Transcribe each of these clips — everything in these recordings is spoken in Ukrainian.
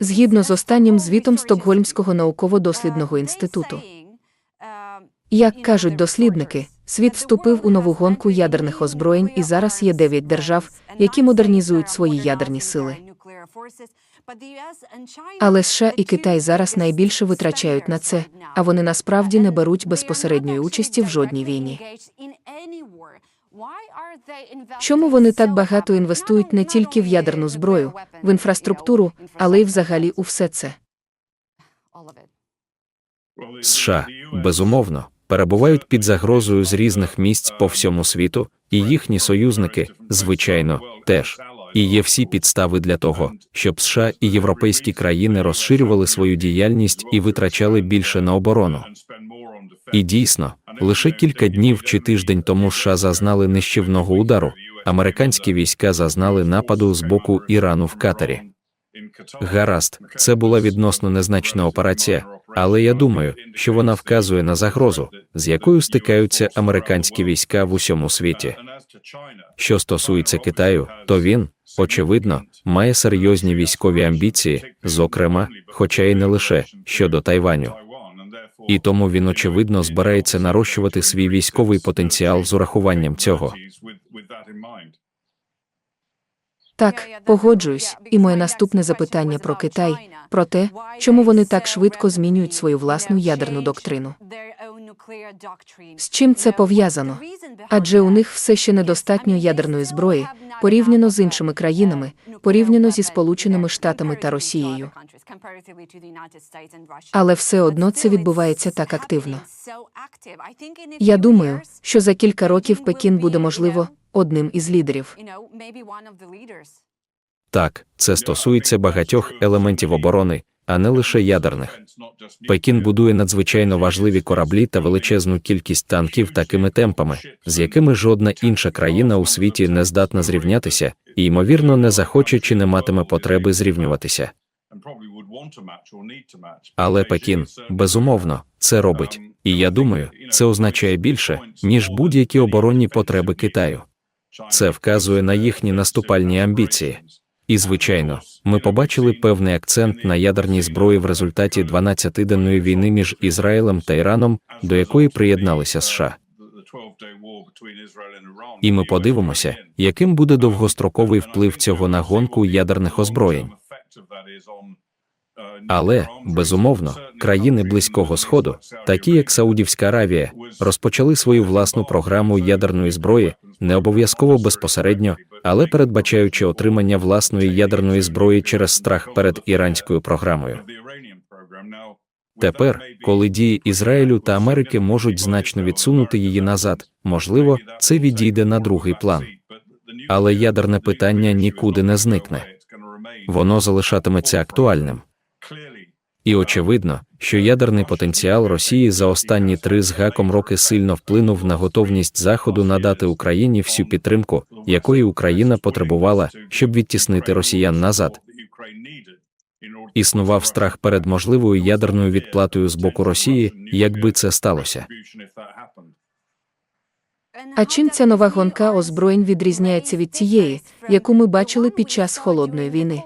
згідно з останнім звітом Стокгольмського науково-дослідного інституту. Як кажуть дослідники, світ вступив у нову гонку ядерних озброєнь, і зараз є дев'ять держав, які модернізують свої ядерні сили. Але США і Китай зараз найбільше витрачають на це, а вони насправді не беруть безпосередньої участі в жодній війні. Чому вони так багато інвестують не тільки в ядерну зброю, в інфраструктуру, але й взагалі у все це? США, безумовно, перебувають під загрозою з різних місць по всьому світу, і їхні союзники, звичайно, теж. І є всі підстави для того, щоб США і європейські країни розширювали свою діяльність і витрачали більше на оборону. І дійсно, лише кілька днів чи тиждень тому США зазнали нищівного удару. Американські війська зазнали нападу з боку Ірану в Катарі. Гаразд, це була відносно незначна операція, але я думаю, що вона вказує на загрозу, з якою стикаються американські війська в усьому світі. Що стосується Китаю, то він, очевидно, має серйозні військові амбіції, зокрема, хоча й не лише щодо Тайваню. І тому він, очевидно, збирається нарощувати свій військовий потенціал з урахуванням цього. Так, погоджуюсь. І моє наступне запитання про Китай, про те, чому вони так швидко змінюють свою власну ядерну доктрину. З чим це пов'язано? Адже у них все ще недостатньо ядерної зброї, порівняно з іншими країнами, порівняно зі Сполученими Штатами та Росією. Але все одно це відбувається так активно. Я думаю, що за кілька років Пекін буде, можливо, одним із лідерів. Так, це стосується багатьох елементів оборони, а не лише ядерних. Пекін будує надзвичайно важливі кораблі та величезну кількість танків такими темпами, з якими жодна інша країна у світі не здатна зрівнятися, і ймовірно не захоче чи не матиме потреби зрівнюватися. Але Пекін, безумовно, це робить. І я думаю, це означає більше, ніж будь-які оборонні потреби Китаю. Це вказує на їхні наступальні амбіції. І, звичайно, ми побачили певний акцент на ядерній зброї в результаті 12-денної війни між Ізраїлем та Іраном, до якої приєдналися США. І ми подивимося, яким буде довгостроковий вплив цього на гонку ядерних озброєнь. Але, безумовно, країни Близького Сходу, такі як Саудівська Аравія, розпочали свою власну програму ядерної зброї, не обов'язково безпосередньо, але передбачаючи отримання власної ядерної зброї через страх перед іранською програмою. Тепер, коли дії Ізраїлю та Америки можуть значно відсунути її назад, можливо, це відійде на другий план. Але ядерне питання нікуди не зникне. Воно залишатиметься актуальним. І очевидно, що ядерний потенціал Росії за останні три з гаком роки сильно вплинув на готовність Заходу надати Україні всю підтримку, якої Україна потребувала, щоб відтіснити росіян назад. Існував страх перед можливою ядерною відплатою з боку Росії, якби це сталося. А чим ця нова гонка озброєнь відрізняється від тієї, яку ми бачили під час холодної війни?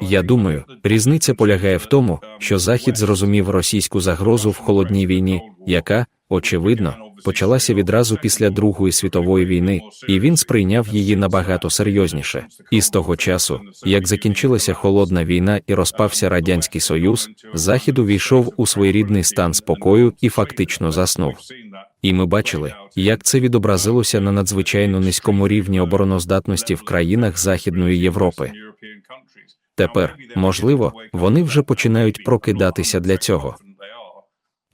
Я думаю, різниця полягає в тому, що Захід зрозумів російську загрозу в холодній війні, яка, очевидно, почалася відразу після Другої світової війни, і він сприйняв її набагато серйозніше. І з того часу, як закінчилася холодна війна і розпався радянський союз, захід увійшов у своєрідний стан спокою і фактично заснув. І ми бачили, як це відобразилося на надзвичайно низькому рівні обороноздатності в країнах Західної Європи. Тепер, можливо, вони вже починають прокидатися для цього.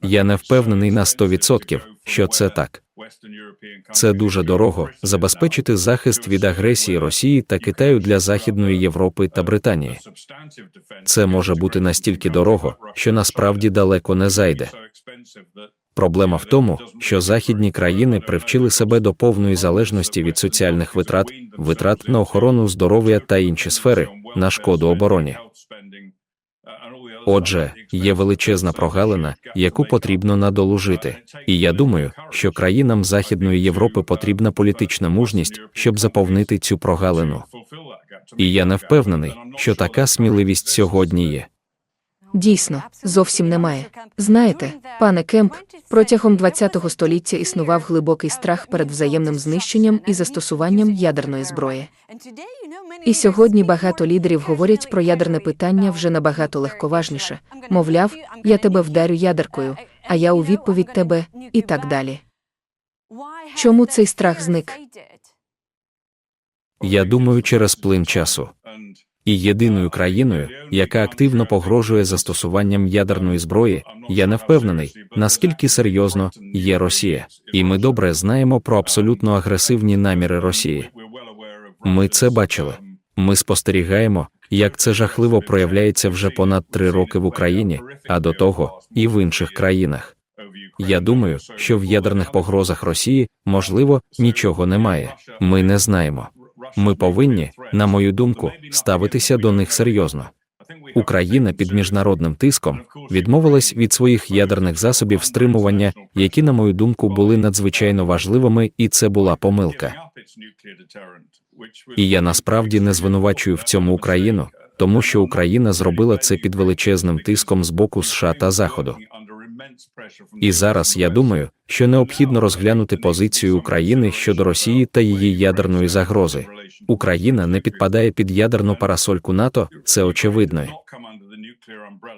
Я не впевнений на 100%, що це так. Це дуже дорого забезпечити захист від агресії Росії та Китаю для Західної Європи та Британії. Це може бути настільки дорого, що насправді далеко не зайде. Проблема в тому, що західні країни привчили себе до повної залежності від соціальних витрат, витрат на охорону здоров'я та інші сфери на шкоду обороні. Отже, є величезна прогалина, яку потрібно надолужити. І я думаю, що країнам Західної Європи потрібна політична мужність, щоб заповнити цю прогалину. І я не впевнений, що така сміливість сьогодні є. Дійсно, зовсім немає. Знаєте, пане Кемп, протягом ХХ століття існував глибокий страх перед взаємним знищенням і застосуванням ядерної зброї. І сьогодні багато лідерів говорять про ядерне питання вже набагато легковажніше. Мовляв, я тебе вдарю ядеркою, а я у відповідь тебе, і так далі. Чому цей страх зник? Я думаю, через плин часу. І єдиною країною, яка активно погрожує застосуванням ядерної зброї, я не впевнений, наскільки серйозно є Росія. І ми добре знаємо про абсолютно агресивні наміри Росії. Ми це бачили. Ми спостерігаємо, як це жахливо проявляється вже понад три роки в Україні, а до того і в інших країнах. Я думаю, що в ядерних погрозах Росії, можливо, нічого немає. Ми не знаємо. Ми повинні, на мою думку, ставитися до них серйозно. Україна під міжнародним тиском відмовилась від своїх ядерних засобів стримування, які, на мою думку, були надзвичайно важливими, і це була помилка. І я насправді не звинувачую в цьому Україну, тому що Україна зробила це під величезним тиском з боку США та Заходу. І зараз я думаю, що необхідно розглянути позицію України щодо Росії та її ядерної загрози. Україна не підпадає під ядерну парасольку НАТО, це очевидно.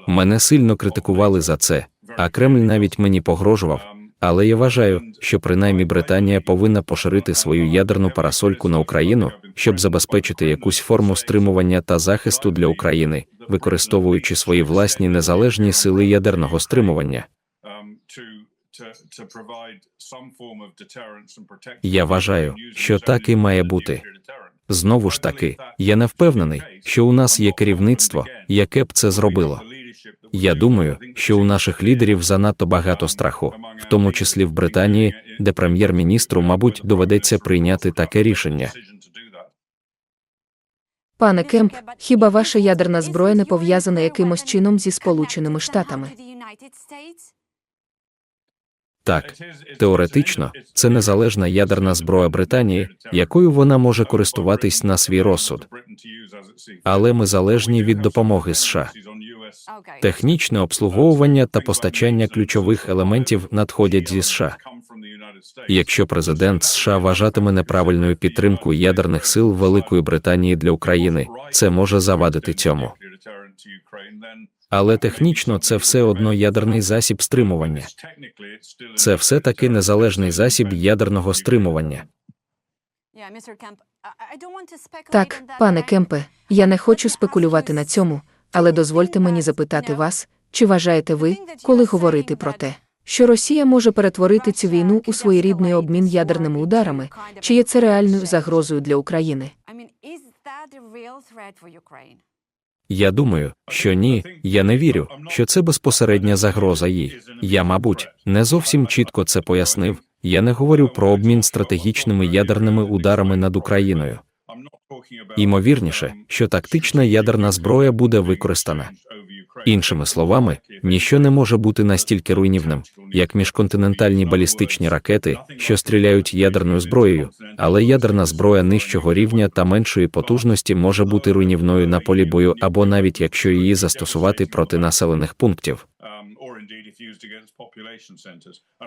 Мене сильно критикували за це, а Кремль навіть мені погрожував. Але я вважаю, що принаймні Британія повинна поширити свою ядерну парасольку на Україну, щоб забезпечити якусь форму стримування та захисту для України, використовуючи свої власні незалежні сили ядерного стримування. Я вважаю, що так і має бути. Знову ж таки, я не впевнений, що у нас є керівництво, яке б це зробило. Я думаю, що у наших лідерів занадто багато страху, в тому числі в Британії, де прем'єр-міністру, мабуть, доведеться прийняти таке рішення. Пане Кемп, хіба ваша ядерна зброя не пов'язана якимось чином зі Сполученими Штатами? Так, теоретично, це незалежна ядерна зброя Британії, якою вона може користуватись на свій розсуд. Але ми залежні від допомоги США. Технічне обслуговування та постачання ключових елементів надходять зі США. Якщо президент США вважатиме неправильною підтримку ядерних сил Великої Британії для України, це може завадити цьому. Але технічно це все одно ядерний засіб стримування. Це все таки незалежний засіб ядерного стримування. Так, пане Кемпе, я не хочу спекулювати на цьому, але дозвольте мені запитати вас, чи вважаєте ви, коли говорити про те, що Росія може перетворити цю війну у своєрідний обмін ядерними ударами, чи є це реальною загрозою для України? Я думаю, що ні, я не вірю, що це безпосередня загроза їй. Я, мабуть, не зовсім чітко це пояснив. Я не говорю про обмін стратегічними ядерними ударами над Україною. Імовірніше, що тактична ядерна зброя буде використана. Іншими словами, ніщо не може бути настільки руйнівним, як міжконтинентальні балістичні ракети, що стріляють ядерною зброєю, але ядерна зброя нижчого рівня та меншої потужності може бути руйнівною на полі бою або навіть якщо її застосувати проти населених пунктів.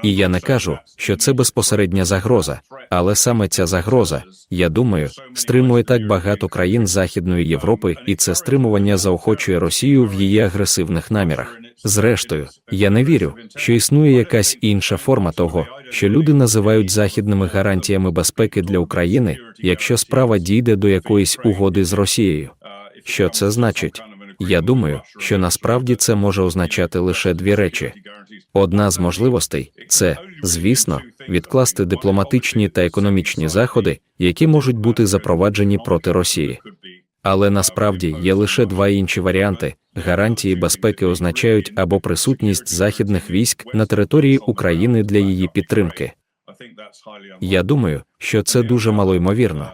І я не кажу, що це безпосередня загроза, але саме ця загроза, я думаю, стримує так багато країн Західної Європи, і це стримування заохочує Росію в її агресивних намірах. Зрештою, я не вірю, що існує якась інша форма того, що люди називають західними гарантіями безпеки для України, якщо справа дійде до якоїсь угоди з Росією. Що це значить? Я думаю, що насправді це може означати лише дві речі. Одна з можливостей це, звісно, відкласти дипломатичні та економічні заходи, які можуть бути запроваджені проти Росії. Але насправді є лише два інші варіанти. Гарантії безпеки означають або присутність західних військ на території України для її підтримки. Я думаю, що це дуже малоймовірно.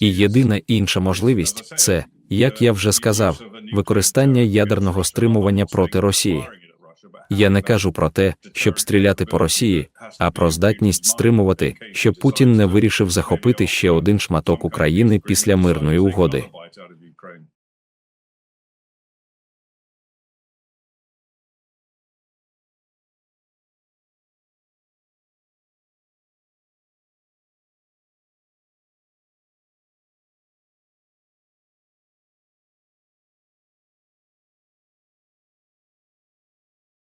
І єдина інша можливість це, як я вже сказав, використання ядерного стримування проти Росії. Я не кажу про те, щоб стріляти по Росії, а про здатність стримувати, щоб Путін не вирішив захопити ще один шматок України після мирної угоди.